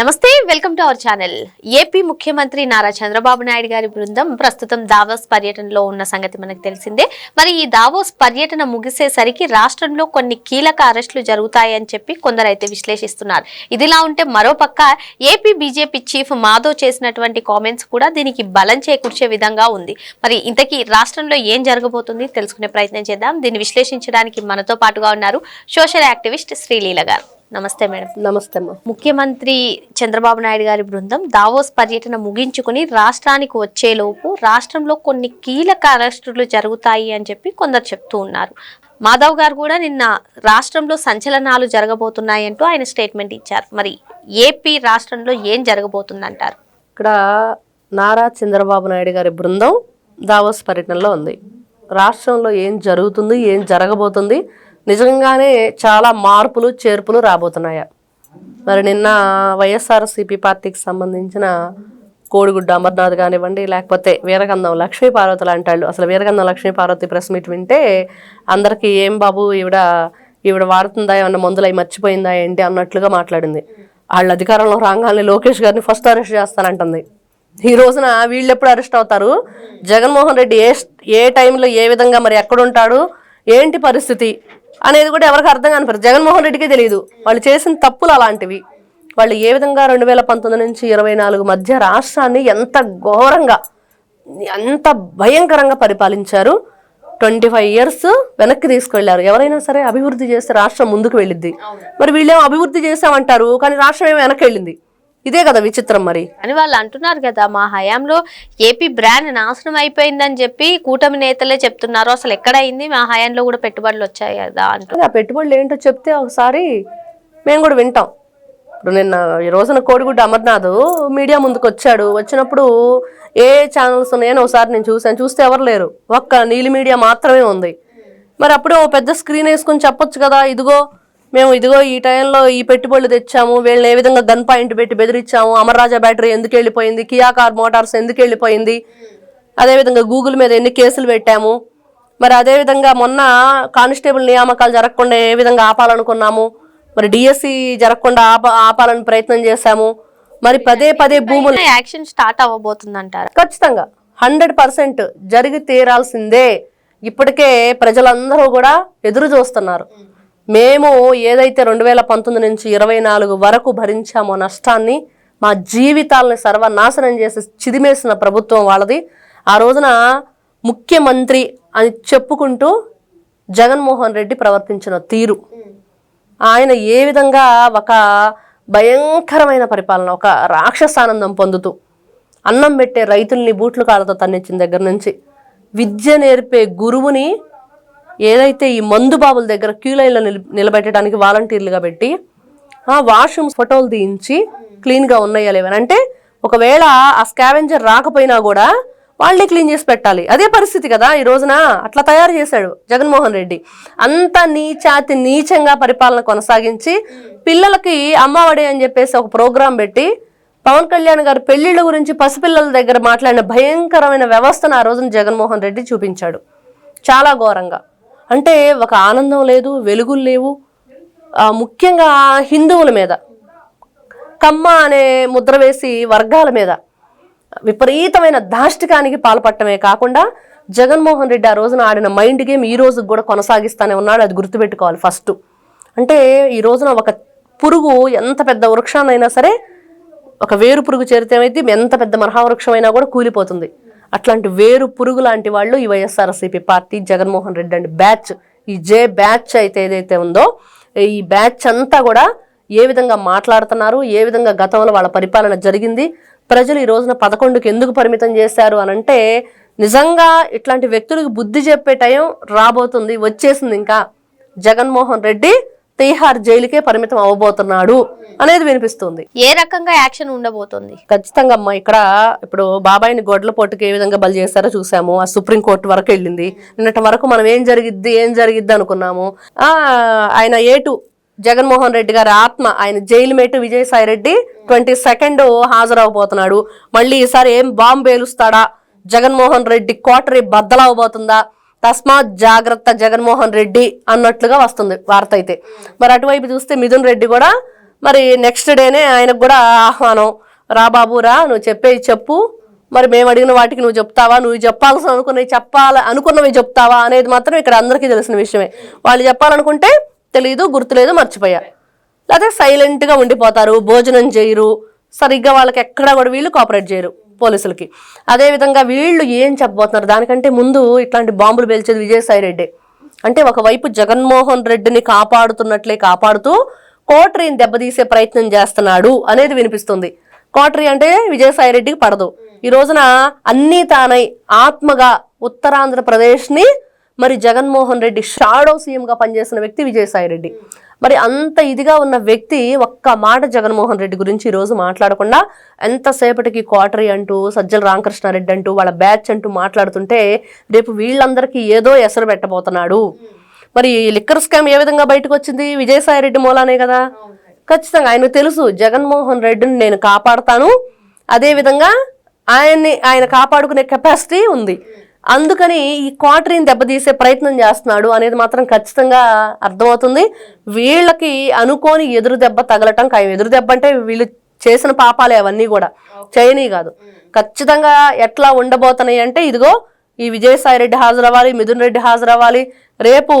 నమస్తే welcome to our channel. AP ముఖ్యమంత్రి నారా చంద్రబాబు నాయుడు గారి బృందం ప్రస్తుతం దావోస్ పర్యటనలో ఉన్న సంగతి మనకు తెలిసిందే. మరి ఈ దావోస్ పర్యటన ముగిసేసరికి రాష్ట్రంలో కొన్ని కీలక అరెస్టులు జరుగుతాయని చెప్పి కొందరైతే విశ్లేషిస్తున్నారు. ఇదిలా ఉంటే మరోపక్క ఏపీ బీజేపీ చీఫ్ మాధవ్ చేసినటువంటి కామెంట్స్ కూడా దీనికి బలం చేకూర్చే విధంగా ఉంది. మరి ఇంతకీ రాష్ట్రంలో ఏం జరగబోతుంది తెలుసుకునే ప్రయత్నం చేద్దాం. దీన్ని విశ్లేషించడానికి మనతో పాటుగా ఉన్నారు సోషల్ యాక్టివిస్ట్ శ్రీలీల గారు. నమస్తే మేడం. నమస్తే అమ్మా. ముఖ్యమంత్రి చంద్రబాబు నాయుడు గారి బృందం దావోస్ పర్యటన ముగించుకుని రాష్ట్రానికి వచ్చేలోపు రాష్ట్రంలో కొన్ని కీలక అరెస్టులు జరుగుతాయి అని చెప్పి కొందరు చెప్తూ ఉన్నారు. మాధవ్ గారు కూడా నిన్న రాష్ట్రంలో సంచలనాలు జరగబోతున్నాయంటూ ఆయన స్టేట్మెంట్ ఇచ్చారు. మరి ఏపీ రాష్ట్రంలో ఏం జరగబోతుందంటారు? ఇక్కడ నారా చంద్రబాబు నాయుడు గారి బృందం దావోస్ పర్యటనలో ఉంది. రాష్ట్రంలో ఏం జరుగుతుంది ఏం జరగబోతుంది నిజంగానే చాలా మార్పులు చేర్పులు రాబోతున్నాయా. మరి నిన్న వైఎస్ఆర్సీపీ పార్టీకి సంబంధించిన కోడిగుడ్డ అమర్నాథ్ కానివ్వండి లేకపోతే వీరగంధం లక్ష్మీ పార్వతి లాంటి వాళ్ళు. అసలు వీరగంధం లక్ష్మీ పార్వతి ప్రెస్ మీట్ వింటే అందరికీ ఏం బాబు ఈవిడ ఈవిడ వాడుతుందా ఏమన్నా మందులు అవి మర్చిపోయిందా ఏంటి అన్నట్లుగా మాట్లాడింది. వాళ్ళ అధికారంలో రాగానే లోకేష్ గారిని ఫస్ట్ అరెస్ట్ చేస్తానంటుంది. ఈ రోజున వీళ్ళు ఎప్పుడు అరెస్ట్ అవుతారు? జగన్మోహన్ రెడ్డి ఏ ఏ టైంలో ఏ విధంగా మరి ఎక్కడుంటాడు? ఏంటి పరిస్థితి? అనేది కూడా ఎవరికి అర్థం కాని జగన్మోహన్ రెడ్డికే తెలియదు వాళ్ళు చేసిన తప్పులు అలాంటివి. వాళ్ళు ఏ విధంగా రెండు వేల పంతొమ్మిది నుంచి ఇరవై నాలుగు మధ్య రాష్ట్రాన్ని ఎంత ఘోరంగా ఎంత భయంకరంగా పరిపాలించారు. ట్వంటీ ఫైవ్ ఇయర్స్ వెనక్కి తీసుకెళ్ళారు. ఎవరైనా సరే అభివృద్ధి చేస్తే రాష్ట్రం ముందుకు వెళ్ళిద్ది. మరి వీళ్ళేమో అభివృద్ధి చేసామంటారు కానీ రాష్ట్రం ఏమో వెనక్కి వెళ్ళింది? ఇదే కదా విచిత్రం మరి. అని వాళ్ళు అంటున్నారు కదా మా హయాంలో ఏపీ బ్రాండ్ నాశనం అయిపోయిందని చెప్పి కూటమి నేతలే చెప్తున్నారు. అసలు ఎక్కడైంది మా హయాంలో కూడా పెట్టుబడులు వచ్చాయి కదా అంటూ ఆ పెట్టుబడులు ఏంటో చెప్తే ఒకసారి మేము కూడా వింటాం. ఇప్పుడు నిన్న ఈ రోజున కోడిగుడ్డ అమర్నాథ్ మీడియా ముందుకు వచ్చాడు వచ్చినప్పుడు ఏ ఛానల్స్ ఉన్నాయని ఒకసారి నేను చూశాను. చూస్తే ఎవరు లేరు. ఒక్క నీలి మీడియా మాత్రమే ఉంది. మరి అప్పుడే ఓ పెద్ద స్క్రీన్ వేసుకొని చెప్పొచ్చు కదా ఇదిగో మేము ఇదిగో ఈ టైంలో ఈ పెట్టుబడులు తెచ్చాము వీళ్ళని ఏ విధంగా గన్ పాయింట్ పెట్టి బెదిరించాము అమర్రాజా బ్యాటరీ ఎందుకు వెళ్ళిపోయింది కియా కార్ మోటార్స్ ఎందుకు వెళ్ళిపోయింది. అదేవిధంగా గూగుల్ మీద ఎన్ని కేసులు పెట్టాము. మరి అదేవిధంగా మొన్న కానిస్టేబుల్ నియామకాలు జరగకుండా ఏ విధంగా ఆపాలనుకున్నాము. మరి డిఎస్సి జరగకుండా ఆప ఆపాలని ప్రయత్నం చేశాము. మరి పదే పదే భూములు యాక్షన్ స్టార్ట్ అవ్వబోతుంది అంటారు ఖచ్చితంగా. హండ్రెడ్ పర్సెంట్ జరిగి తీరాల్సిందే. ఇప్పటికే ప్రజలందరూ కూడా ఎదురు చూస్తున్నారు. మేము ఏదైతే రెండు వేల పంతొమ్మిది నుంచి ఇరవై నాలుగు వరకు భరించామో నష్టాన్ని మా జీవితాలని సర్వనాశనం చేసి చిదిమేసిన ప్రభుత్వం వాళ్ళది. ఆ రోజున ముఖ్యమంత్రి అని చెప్పుకుంటూ జగన్మోహన్ రెడ్డి ప్రవర్తించిన తీరు. ఆయన ఏ విధంగా ఒక భయంకరమైన పరిపాలన ఒక రాక్షసానందం పొందుతూ అన్నం పెట్టే రైతుల్ని బూట్లు కాళ్ళతో తన్నించిన దగ్గర నుంచి విద్య నేర్పే గురువుని ఏదైతే ఈ మందు బాబుల దగ్గర క్యూ లైన్లో నిల నిలబెట్టడానికి వాలంటీర్లుగా పెట్టి ఆ వాష్రూమ్స్ ఫోటోలు తీయించి క్లీన్గా ఉన్నాయా లేవని అంటే ఒకవేళ ఆ స్కావెంజర్ రాకపోయినా కూడా వాళ్ళే క్లీన్ చేసి పెట్టాలి. అదే పరిస్థితి కదా ఈ రోజున. అట్లా తయారు చేశాడు జగన్మోహన్ రెడ్డి. అంత నీచాతి నీచంగా పరిపాలన కొనసాగించి పిల్లలకి అమ్మఒడి అని చెప్పేసి ఒక ప్రోగ్రాం పెట్టి పవన్ కళ్యాణ్ గారు పెళ్ళిళ్ళ గురించి పసిపిల్లల దగ్గర మాట్లాడిన భయంకరమైన వ్యవస్థను ఆ రోజున జగన్మోహన్ రెడ్డి చూపించాడు. చాలా ఘోరంగా. అంటే ఒక ఆనందం లేదు వెలుగులు లేవు. ముఖ్యంగా హిందువుల మీద. కమ్మ అనే ముద్ర వేసి వర్గాల మీద. విపరీతమైన దాష్టికానికి పాల్పడటమే కాకుండా జగన్మోహన్ రెడ్డి ఆ రోజున ఆడిన మైండ్ గేమ్ ఈ రోజు కూడా కొనసాగిస్తానే ఉన్నాడు అది గుర్తుపెట్టుకోవాలి ఫస్ట్. అంటే ఈ రోజున ఒక పురుగు ఎంత పెద్ద వృక్షాన్నైనా సరే ఒక వేరు పురుగు చేరితే ఏమైతే ఎంత పెద్ద మహావృక్షం కూడా కూలిపోతుంది. అట్లాంటి వేరు పురుగు లాంటి వాళ్ళు ఈ YSRCP party Jaganmohan Reddy and batch ఈ జే బ్యాచ్ అయితే ఏదైతే ఉందో ఈ బ్యాచ్ అంతా కూడా ఏ విధంగా మాట్లాడుతున్నారు ఏ విధంగా గతంలో వాళ్ళ పరిపాలన జరిగింది ప్రజలు ఈ రోజున పదకొండుకి ఎందుకు పరిమితం చేశారు అని అంటే నిజంగా ఇట్లాంటి వ్యక్తులకు బుద్ధి చెప్పే టైం రాబోతుంది వచ్చేసింది ఇంకా జగన్మోహన్ రెడ్డి. తీహార్ జైలుకే పరిమితం అవ్వబోతున్నాడు అనేది వినిపిస్తుంది. ఏ రకంగా యాక్షన్ ఉండబోతుంది? ఖచ్చితంగా అమ్మా ఇక్కడ ఇప్పుడు బాబాయిని గొడ్ల పొట్టుకి ఏ విధంగా బలి చేస్తారో చూసాము. ఆ సుప్రీంకోర్టు వరకు వెళ్ళింది. నిన్నటి వరకు మనం ఏం జరిగిద్ది ఏం జరిగిద్ది అనుకున్నాము. ఆయన ఏటు జగన్మోహన్ రెడ్డి గారి ఆత్మ ఆయన jail mate Vijayasai Reddy twenty second హాజరవబోతున్నాడు. మళ్ళీ ఈసారి ఏం బాంబు పేలుస్తాడా? జగన్మోహన్ రెడ్డి కోటరీ బద్దలవబోతుందా తస్మాత్ జాగ్రత్త జగన్మోహన్ రెడ్డి అన్నట్లుగా వస్తుంది వార్త అయితే. మరి అటువైపు చూస్తే మిథున్ రెడ్డి కూడా మరి నెక్స్ట్ డేనే ఆయనకు కూడా ఆహ్వానం. రా బాబు రా నువ్వు చెప్పేది చెప్పు. మరి మేము అడిగిన వాటికి నువ్వు చెప్తావా? నువ్వు చెప్పాల్సిన అనుకున్నవి చెప్పాలి అనుకున్నవి చెప్తావా? అనేది మాత్రం ఇక్కడ అందరికీ తెలిసిన విషయమే. వాళ్ళు చెప్పాలనుకుంటే తెలియదు గుర్తులేదు మర్చిపోయా. లేకపోతే సైలెంట్గా ఉండిపోతారు భోజనం చేయరు సరిగ్గా వాళ్ళకి ఎక్కడా కూడా వీళ్ళు కోఆపరేట్ చేయరు. పోలీసులకి. అదేవిధంగా వీళ్ళు ఏం చెప్పబోతున్నారు? దానికంటే ముందు ఇట్లాంటి బాంబులు పేల్చేది విజయసాయి రెడ్డి అంటే ఒకవైపు జగన్మోహన్ రెడ్డిని కాపాడుతున్నట్లే కాపాడుతూ కోటరీని దెబ్బతీసే ప్రయత్నం చేస్తున్నాడు అనేది వినిపిస్తుంది. కోటరీ అంటే విజయసాయి రెడ్డికి పడదు. ఈ రోజున అన్నీ తానై ఆత్మగా ఉత్తరాంధ్రప్రదేశ్ని మరి జగన్మోహన్ రెడ్డి షాడో సీఎంగా పనిచేసిన వ్యక్తి విజయసాయి రెడ్డి. మరి అంత ఇదిగా ఉన్న వ్యక్తి ఒక్క మాట జగన్మోహన్ రెడ్డి గురించి ఈరోజు రోజు మాట్లాడకుండా ఎంతసేపటికి క్వార్టరీ అంటూ సజ్జల రామకృష్ణారెడ్డి అంటూ వాళ్ళ బ్యాచ్ అంటూ మాట్లాడుతుంటే రేపు వీళ్ళందరికీ ఏదో ఎసరు పెట్టబోతున్నాడు. మరి లిక్కర్ స్కామ్ ఏ విధంగా బయటకు వచ్చింది? విజయసాయి రెడ్డి మూలానే కదా? ఖచ్చితంగా ఆయన తెలుసు జగన్మోహన్ రెడ్డిని నేను కాపాడుతాను. అదేవిధంగా ఆయన్ని ఆయన కాపాడుకునే కెపాసిటీ ఉంది. అందుకని ఈ క్వార్టరీని దెబ్బతీసే ప్రయత్నం చేస్తున్నాడు అనేది మాత్రం ఖచ్చితంగా అర్థమవుతుంది. వీళ్ళకి అనుకోని ఎదురు దెబ్బ తగలటం ఖాయం. ఎదురు దెబ్బ అంటే వీళ్ళు చేసిన పాపాలే అవన్నీ కూడా. చేయని కాదు. ఖచ్చితంగా ఎట్లా ఉండబోతున్నాయి అంటే ఇదిగో ఈ విజయసాయి రెడ్డి హాజరవ్వాలి మిథున్ రెడ్డి హాజరవ్వాలి. రేపు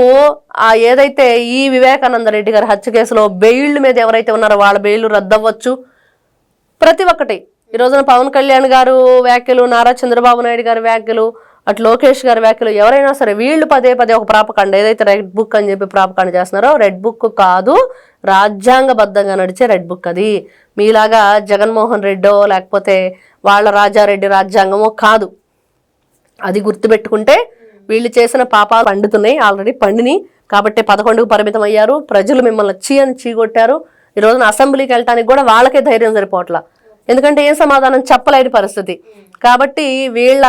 ఆ ఏదైతే ఈ వివేకానంద రెడ్డి గారి హత్య కేసులో బెయిల్ మీద ఎవరైతే ఉన్నారో వాళ్ళ బెయిల్ రద్దవ్వచ్చు ప్రతి ఒక్కటి. ఈ రోజున పవన్ కళ్యాణ్ గారు వ్యాఖ్యలు నారా చంద్రబాబు నాయుడు గారి వ్యాఖ్యలు అటు లోకేష్ గారి వ్యాఖ్యలు ఎవరైనా సరే వీళ్ళు పదే పదే ఒక ప్రాపకాండ ఏదైతే రెడ్ బుక్ అని చెప్పి ప్రాపకాండ చేస్తున్నారో రెడ్ బుక్ కాదు రాజ్యాంగబద్ధంగా నడిచే రెడ్ బుక్ అది. మీలాగా జగన్మోహన్ రెడ్డో లేకపోతే వాళ్ళ రాజారెడ్డి రాజ్యాంగమో కాదు. అది గుర్తుపెట్టుకుంటే వీళ్ళు చేసిన పాపాలు పండుతున్నాయి ఆల్రెడీ పండిని కాబట్టి పదకొండుకు పరిమితం అయ్యారు ప్రజలు మిమ్మల్ని చీ అని చీగొట్టారు. ఈ రోజున అసెంబ్లీకి వెళ్ళటానికి కూడా వాళ్ళకే ధైర్యం సరిపోవట్లా. ఎందుకంటే ఏం సమాధానం? చెప్పలేని పరిస్థితి. కాబట్టి వీళ్ళ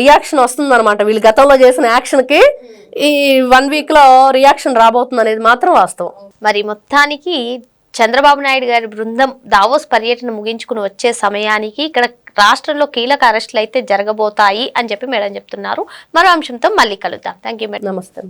రియాక్షన్ వస్తుందన్నమాట. వీళ్ళు గతంలో చేసిన యాక్షన్కి ఈ వన్ వీక్లో రియాక్షన్ రాబోతుంది అనేది మాత్రం వాస్తవం. మరి మొత్తానికి చంద్రబాబు నాయుడు గారి బృందం దావోస్ పర్యటన ముగించుకుని వచ్చే సమయానికి ఇక్కడ రాష్ట్రంలో కీలక అరెస్టులు అయితే జరగబోతాయి అని చెప్పి మేడం చెప్తున్నారు. మరో అంశంతో మళ్ళీ కలుద్దాం. థ్యాంక్ యూ మేడం నమస్తే.